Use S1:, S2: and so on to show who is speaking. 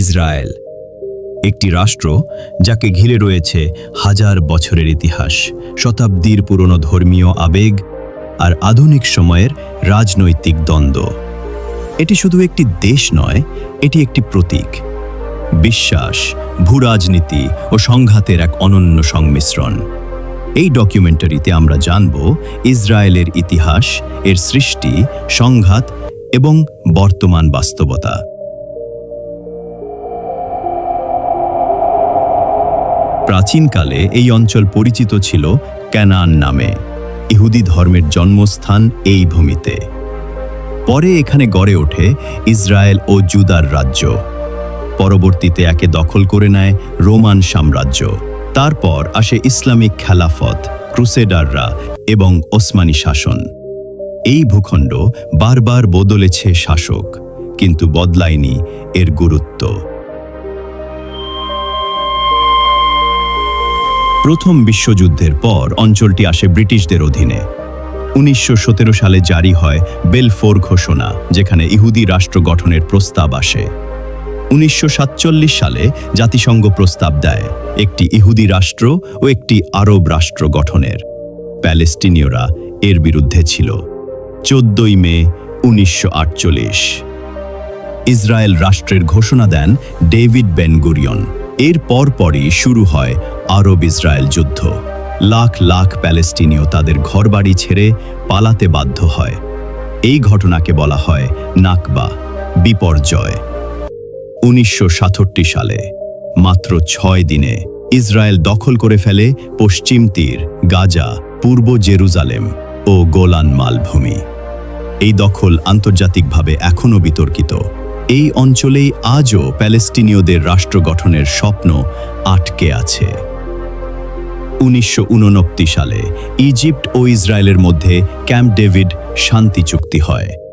S1: Israel, একটি রাষ্ট্র যাকে ঘিরে রয়েছে হাজার বছরের ইতিহাস, শতাব্দীর পুরনো ধর্মীয় আবেগ আর আধুনিক সময়ের রাজনৈতিক দ্বন্দ্ব। এটি শুধু একটি দেশ নয়, এটি একটি প্রতীক। বিশ্বাস, ভূরাজনীতি ও সংঘাতের এক অনন্য সংমিশ্রণ। এই ডকুমেন্টারিতে আমরা জানব ইসরায়েলের ইতিহাস, এর সৃষ্টি, সংঘাত এবং বর্তমান বাস্তবতা। প্রাচীনকালে এই অঞ্চল পরিচিত ছিল ক্যানান নামে। ইহুদি ধর্মের জন্মস্থান এই ভূমিতে। পরে এখানে গড়ে ওঠে ইসরায়েল ও জুদার রাজ্য। পরবর্তীতে একে দখল করে নেয় রোমান সাম্রাজ্য। তারপর আসে ইসলামিক খেলাফত, ক্রুসেডাররা এবং ওসমানী শাসন। এই ভূখণ্ড বারবার বদলেছে শাসক, কিন্তু বদলায়নি এর গুরুত্ব। প্রথম বিশ্বযুদ্ধের পর অঞ্চলটি আসে ব্রিটিশদের অধীনে। উনিশশো সতেরো সালে জারি হয় বেলফোর ঘোষণা, যেখানে ইহুদি রাষ্ট্র গঠনের প্রস্তাব আসে। উনিশশো সাতচল্লিশ সালে জাতিসংঘ প্রস্তাব দেয়, একটি ইহুদি রাষ্ট্র ও একটি আরব রাষ্ট্র গঠনের। প্যালেস্টিনীয়রা এর বিরুদ্ধে ছিল। চোদ্দই মে উনিশশো আটচল্লিশ। ইসরায়েল রাষ্ট্রের ঘোষণা দেন ডেভিড বেনগুরিয়ন এর পরপরই শুরু হয় আরব ইসরায়েল যুদ্ধ। লাখ লাখ প্যালেস্টিনীয় তাদের ঘরবাড়ি ছেড়ে পালাতে বাধ্য হয়। এই ঘটনাকে বলা হয় নাকবা, বিপর্যয়। উনিশশো সাতষট্টি সালে, মাত্র ছয় দিনে, ইসরায়েল দখল করে ফেলে পশ্চিম তীর, গাজা, পূর্ব জেরুজালেম ও গোলান মালভূমি। এই দখল আন্তর্জাতিকভাবে এখনও বিতর্কিত। এই অঞ্চলেই আজও প্যালেস্টিনীয়দের রাষ্ট্র গঠনের স্বপ্ন আটকে আছে। উনিশশো সালে ইজিপ্ট ও ইসরায়েলের মধ্যে ক্যাম্প ডেভিড শান্তি চুক্তি হয়।